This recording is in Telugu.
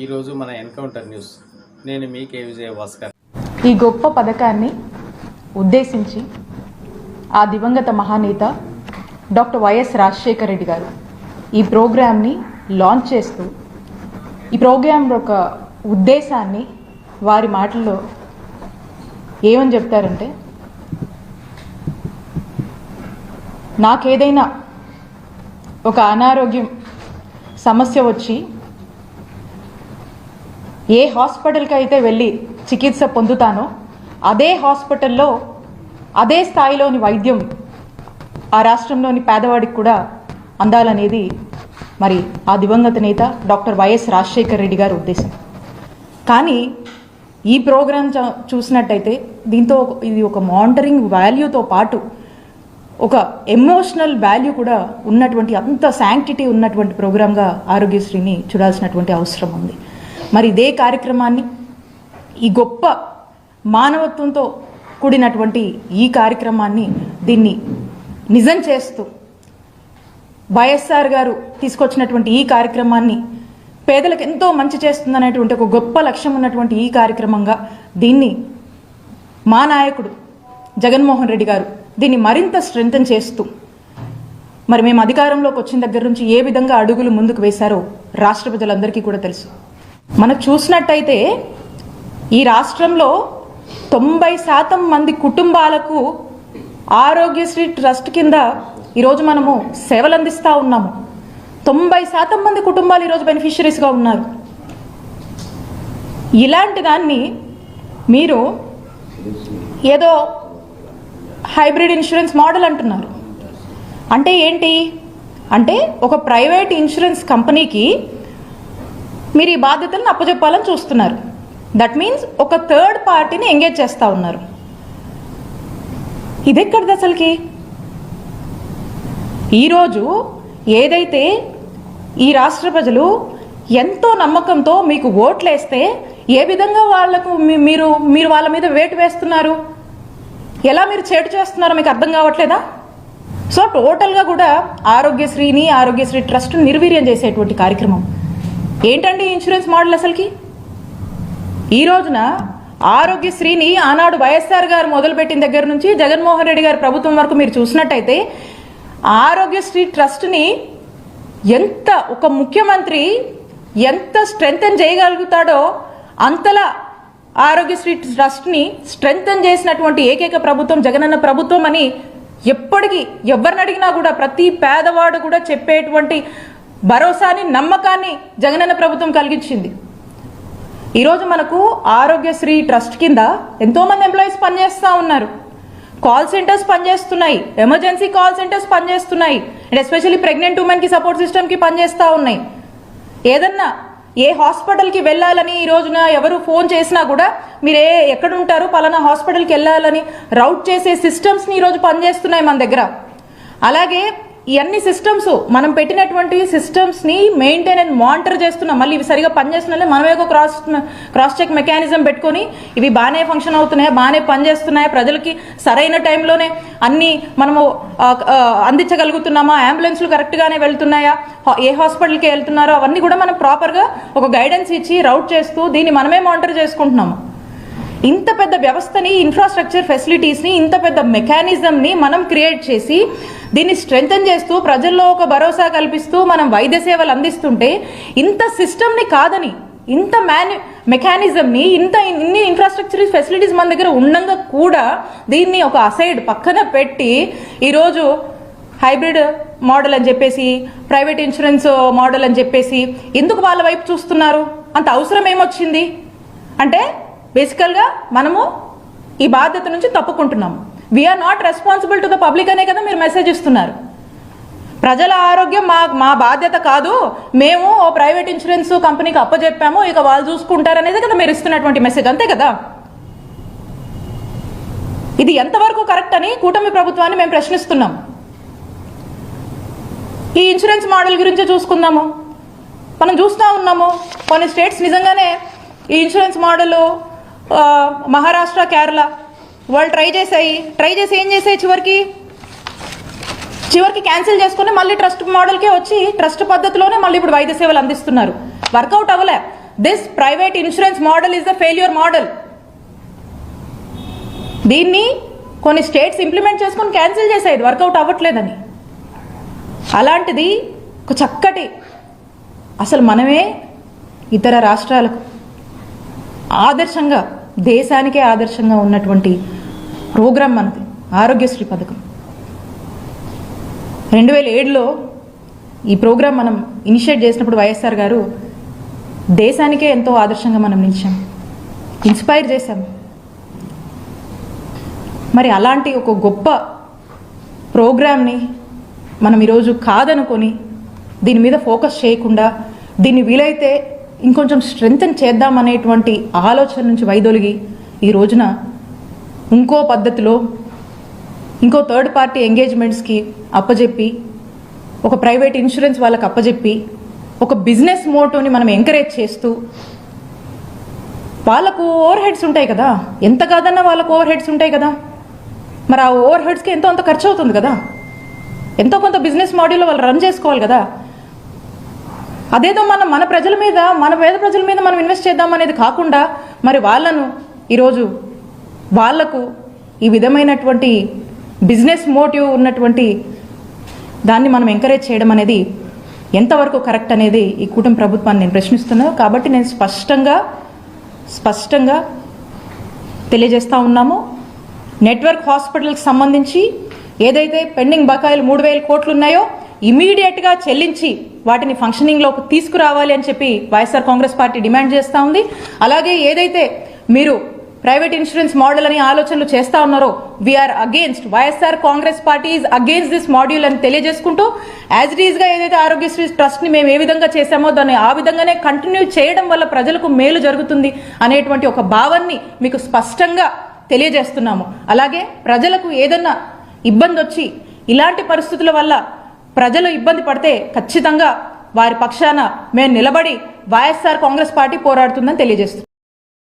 ఈరోజు మన ఎన్కౌంటర్ న్యూస్. నేను మీ కే విజయ భాస్కర్. ఈ గొప్ప పథకాన్ని ఉద్దేశించి ఆ దివంగత మహానేత డాక్టర్ వైఎస్ రాజశేఖర రెడ్డి గారు ఈ ప్రోగ్రామ్ని లాంచ్ చేస్తూ ఈ ప్రోగ్రామ్ యొక్క ఉద్దేశాన్ని వారి మాటల్లో ఏమని చెప్తారంటే నాకేదైనా ఒక అనారోగ్యం సమస్య వచ్చి ఏ హాస్పిటల్కి అయితే వెళ్ళి చికిత్స పొందుతానో అదే హాస్పిటల్లో అదే స్థాయిలోని వైద్యం ఆ రాష్ట్రంలోని పేదవాడికి కూడా అందాలనేది మరి ఆ దివంగత నేత డాక్టర్ వైఎస్ రాజశేఖర్ రెడ్డి గారి ఉద్దేశం. కానీ ఈ ప్రోగ్రాం చ- చూసినట్టయితే దీంతో ఇది ఒక మానిటరింగ్ వాల్యూతో పాటు ఒక ఎమోషనల్ వాల్యూ కూడా ఉన్నటువంటి అంత శాంక్టిటీ ఉన్నటువంటి ప్రోగ్రాంగా ఆరోగ్యశ్రీని చూడాల్సినటువంటి అవసరం ఉంది. మరి ఇదే కార్యక్రమాన్ని ఈ గొప్ప మానవత్వంతో కూడినటువంటి ఈ కార్యక్రమాన్ని దీన్ని నిజం చేస్తూ వైఎస్ఆర్ గారు తీసుకొచ్చినటువంటి ఈ కార్యక్రమాన్ని పేదలకు ఎంతో మంచి చేస్తుందనేటువంటి ఒక గొప్ప లక్ష్యం ఉన్నటువంటి ఈ కార్యక్రమంగా దీన్ని మా నాయకుడు జగన్మోహన్ రెడ్డి గారు దీన్ని మరింత స్ట్రెంగ్తన్ చేస్తూ మరి మేము అధికారంలోకి వచ్చిన దగ్గర నుంచి ఏ విధంగా అడుగులు ముందుకు వేశారో రాష్ట్ర ప్రజలందరికీ కూడా తెలుసు. మనం చూసినట్టయితే ఈ రాష్ట్రంలో తొంభై శాతం మంది కుటుంబాలకు ఆరోగ్యశ్రీ ట్రస్ట్ కింద ఈరోజు మనము సేవలు అందిస్తూ ఉన్నాము. తొంభై శాతం మంది కుటుంబాలు ఈరోజు బెనిఫిషరీస్గా ఉన్నారు. ఇలాంటి దాన్ని మీరు ఏదో హైబ్రిడ్ ఇన్సూరెన్స్ మోడల్ అంటున్నారు. అంటే ఏంటి? అంటే ఒక ప్రైవేట్ ఇన్సూరెన్స్ కంపెనీకి మీరు ఈ బాధ్యతలను అప్పచెప్పాలని చూస్తున్నారు. దట్ మీన్స్ ఒక థర్డ్ పార్టీని ఎంగేజ్ చేస్తూ ఉన్నారు. ఇదెక్కడిది అసలుకి? ఈరోజు ఏదైతే ఈ రాష్ట్ర ప్రజలు ఎంతో నమ్మకంతో మీకు ఓట్లేస్తే ఏ విధంగా వాళ్ళకు మీ- మీరు మీరు వాళ్ళ మీద వేటు వేస్తున్నారు? ఎలా మీరు చేటు చేస్తున్నారో మీకు అర్థం కావట్లేదా? సో టోటల్గా కూడా ఆరోగ్యశ్రీని ఆరోగ్యశ్రీ ట్రస్ట్ నిర్వీర్యం చేసేటువంటి కార్యక్రమం. ఏంటండి ఇన్సూరెన్స్ మోడల్ అసలుకి? ఈ రోజున ఆరోగ్యశ్రీని ఆనాడు వైఎస్ఆర్ గారు మొదలుపెట్టిన దగ్గర నుంచి జగన్మోహన్ రెడ్డి గారి ప్రభుత్వం వరకు మీరు చూసినట్టయితే ఆరోగ్యశ్రీ ట్రస్ట్ని ఎంత ఒక ముఖ్యమంత్రి ఎంత స్ట్రెంగ్తన్ చేయగలుగుతాడో అంతలా ఆరోగ్యశ్రీ ట్రస్ట్ని స్ట్రెంగ్తన్ చేసినటువంటి ఏకైక ప్రభుత్వం జగనన్న ప్రభుత్వం అని ఎప్పటికీ ఎవరిని అడిగినా కూడా ప్రతి పేదవాడు కూడా చెప్పేటువంటి భరోసాని నమ్మకాన్ని జగనన్న ప్రభుత్వం కలిగించింది. ఈరోజు మనకు ఆరోగ్యశ్రీ ట్రస్ట్ కింద ఎంతోమంది ఎంప్లాయీస్ పనిచేస్తూ ఉన్నారు. కాల్ సెంటర్స్ పనిచేస్తున్నాయి. ఎమర్జెన్సీ కాల్ సెంటర్స్ పనిచేస్తున్నాయి. అండ్ ఎస్పెషల్లీ ప్రెగ్నెంట్ ఉమెన్కి సపోర్ట్ సిస్టమ్కి పనిచేస్తూ ఉన్నాయి. ఏదన్నా ఏ హాస్పిటల్కి వెళ్ళాలని ఈ రోజున ఎవరు ఫోన్ చేసినా కూడా మీరు ఏ ఎక్కడుంటారు పలానా హాస్పిటల్కి వెళ్ళాలని రౌట్ చేసే సిస్టమ్స్ని ఈరోజు పనిచేస్తున్నాయి మన దగ్గర. అలాగే ఇవన్నీ సిస్టమ్స్ మనం పెట్టినటువంటి సిస్టమ్స్ని మెయింటైన్ అండ్ మానిటర్ చేస్తున్నాం. మళ్ళీ ఇవి సరిగా పనిచేస్తున్నాయి? మనమే ఒక క్రాస్ క్రాస్ చెక్ మెకానిజం పెట్టుకొని ఇవి బాగానే ఫంక్షన్ అవుతున్నాయా? బాగానే పనిచేస్తున్నాయా? ప్రజలకి సరైన టైంలోనే అన్ని మనము అందించగలుగుతున్నామా? అంబులెన్స్లు కరెక్ట్గానే వెళ్తున్నాయా? హా- ఏ హాస్పిటల్కి వెళ్తున్నారో? అవన్నీ కూడా మనం ప్రాపర్గా ఒక గైడెన్స్ ఇచ్చి రౌట్ చేస్తూ దీన్ని మనమే మానిటర్ చేసుకుంటున్నాము. ఇంత పెద్ద వ్యవస్థని ఇన్ఫ్రాస్ట్రక్చర్ ఫెసిలిటీస్ని ఇంత పెద్ద మెకానిజంని మనం క్రియేట్ చేసి దీన్ని స్ట్రెంగ్తన్ చేస్తూ ప్రజల్లో ఒక భరోసా కల్పిస్తూ మనం వైద్య సేవలు అందిస్తుంటే ఇంత సిస్టమ్ని కాదని ఇంత మ్యాను మెకానిజంని ఇంత ఇన్ని ఇన్ఫ్రాస్ట్రక్చర్ ఫెసిలిటీస్ మన దగ్గర ఉండగా కూడా దీన్ని ఒక అసైడ్ పక్కన పెట్టి ఈరోజు హైబ్రిడ్ మోడల్ అని చెప్పేసి ప్రైవేట్ ఇన్సూరెన్స్ మోడల్ అని చెప్పేసి ఎందుకు వాళ్ళ వైపు చూస్తున్నారు? అంత అవసరం ఏమొచ్చింది? అంటే బేసికల్గా మనము ఈ బాధ్యత నుంచి తప్పుకుంటున్నాము. We're not responsible to the public అనే కదా మీరు మెసేజ్ ఇస్తున్నారు. ప్రజల ఆరోగ్యం మా మా బాధ్యత కాదు. మేము ఓ ప్రైవేట్ ఇన్సూరెన్స్ కంపెనీకి అప్పచెప్పాము ఇక వాళ్ళు చూసుకుంటారనేది కదా మీరు ఇస్తున్నటువంటి మెసేజ్ అంతే కదా? ఇది ఎంతవరకు కరెక్ట్ అని కూటమి ప్రభుత్వాన్ని మేము ప్రశ్నిస్తున్నాం. ఈ ఇన్సూరెన్స్ మోడల్ గురించి చూసుకుందాము. మనం చూస్తూ ఉన్నాము. కొన్ని స్టేట్స్ నిజంగానే ఈ ఇన్సూరెన్స్ మోడల్ మహారాష్ట్ర కేరళ. వాళ్ళు ట్రై చేసాయి ట్రై చేసి ఏం చేసాయి చివరికి? చివరికి క్యాన్సిల్ చేసుకుని మళ్ళీ ట్రస్ట్ మోడల్కే వచ్చి ట్రస్ట్ పద్ధతిలోనే మళ్ళీ ఇప్పుడు వైద్య సేవలు అందిస్తున్నారు. వర్కౌట్ అవ్వలే. This private insurance model is the failure model. దీన్ని కొన్ని స్టేట్స్ ఇంప్లిమెంట్ చేసుకొని క్యాన్సిల్ చేసాయి వర్కౌట్ అవ్వట్లేదని. అలాంటిది ఒక చక్కటి అసలు మనమే ఇతర రాష్ట్రాలకు ఆదర్శంగా దేశానికే ఆదర్శంగా ఉన్నటువంటి ప్రోగ్రాం మనది ఆరోగ్యశ్రీ పథకం. రెండు వేల ఏడులో ఈ ప్రోగ్రాం మనం ఇనిషియేట్ చేసినప్పుడు వైఎస్ఆర్ గారు దేశానికే ఎంతో ఆదర్శంగా మనం నిలిచాం. ఇన్స్పైర్ చేశాం. మరి అలాంటి ఒక గొప్ప ప్రోగ్రామ్ని మనం ఈరోజు కాదనుకొని దీని మీద ఫోకస్ చేయకుండా దీన్ని వీలైతే ఇంకొంచెం స్ట్రెంగ్తన్ చేద్దామనేటువంటి ఆలోచన నుంచి వైదొలిగి ఈ రోజున ఇంకో పద్ధతిలో ఇంకో థర్డ్ పార్టీ ఎంగేజ్మెంట్స్కి అప్పజెప్పి ఒక ప్రైవేట్ ఇన్సూరెన్స్ వాళ్ళకి అప్పజెప్పి ఒక బిజినెస్ మోటోని మనం ఎంకరేజ్ చేస్తూ వాళ్ళకు ఓవర్ హెడ్స్ ఉంటాయి కదా. ఎంత కాదన్నా వాళ్ళకు ఓవర్ హెడ్స్ ఉంటాయి కదా. మరి ఆ ఓవర్ హెడ్స్కి ఎంతో అంత ఖర్చు అవుతుంది కదా. ఎంతో కొంత బిజినెస్ మోడల్లో వాళ్ళు రన్ చేసుకోవాలి కదా. అదేదో మనం మన ప్రజల మీద మన పేద ప్రజల మీద మనం ఇన్వెస్ట్ చేద్దాం అనేది కాకుండా మరి వాళ్ళను ఈరోజు వాళ్ళకు ఈ విధమైనటువంటి బిజినెస్ మోటివ్ ఉన్నటువంటి దాన్ని మనం ఎంకరేజ్ చేయడం అనేది ఎంతవరకు కరెక్ట్ అనేది ఈ కూటమి ప్రభుత్వాన్ని నేను ప్రశ్నిస్తున్నాను. కాబట్టి నేను స్పష్టంగా స్పష్టంగా తెలియజేస్తూ ఉన్నాము. నెట్వర్క్ హాస్పిటల్కి సంబంధించి ఏదైతే పెండింగ్ బకాయిలు మూడు వేల కోట్లు ఉన్నాయో ఇమీడియట్గా చెల్లించి వాటిని ఫంక్షనింగ్లోకి తీసుకురావాలి అని చెప్పి వైఎస్ఆర్ కాంగ్రెస్ పార్టీ డిమాండ్ చేస్తూ ఉంది. అలాగే ఏదైతే మీరు ప్రైవేట్ ఇన్సూరెన్స్ మోడల్ అని ఆలోచనలు చేస్తా ఉన్నారో we're against YSR Congress party is against this module అని తెలియజేసుకుంటూ యాజ్ ఇట్గా ఏదైతే ఆరోగ్యశ్రీ ట్రస్ట్ని మేము ఏ విధంగా చేశామో దాన్ని ఆ విధంగానే కంటిన్యూ చేయడం వల్ల ప్రజలకు మేలు జరుగుతుంది అనేటువంటి ఒక భావాన్ని మీకు స్పష్టంగా తెలియజేస్తున్నాము. అలాగే ప్రజలకు ఏదన్నా ఇబ్బంది వచ్చి ఇలాంటి పరిస్థితుల వల్ల ప్రజలు ఇబ్బంది పడితే ఖచ్చితంగా వారి పక్షాన మేము నిలబడి వైఎస్ఆర్ కాంగ్రెస్ పార్టీ పోరాడుతుందని తెలియజేస్తుంది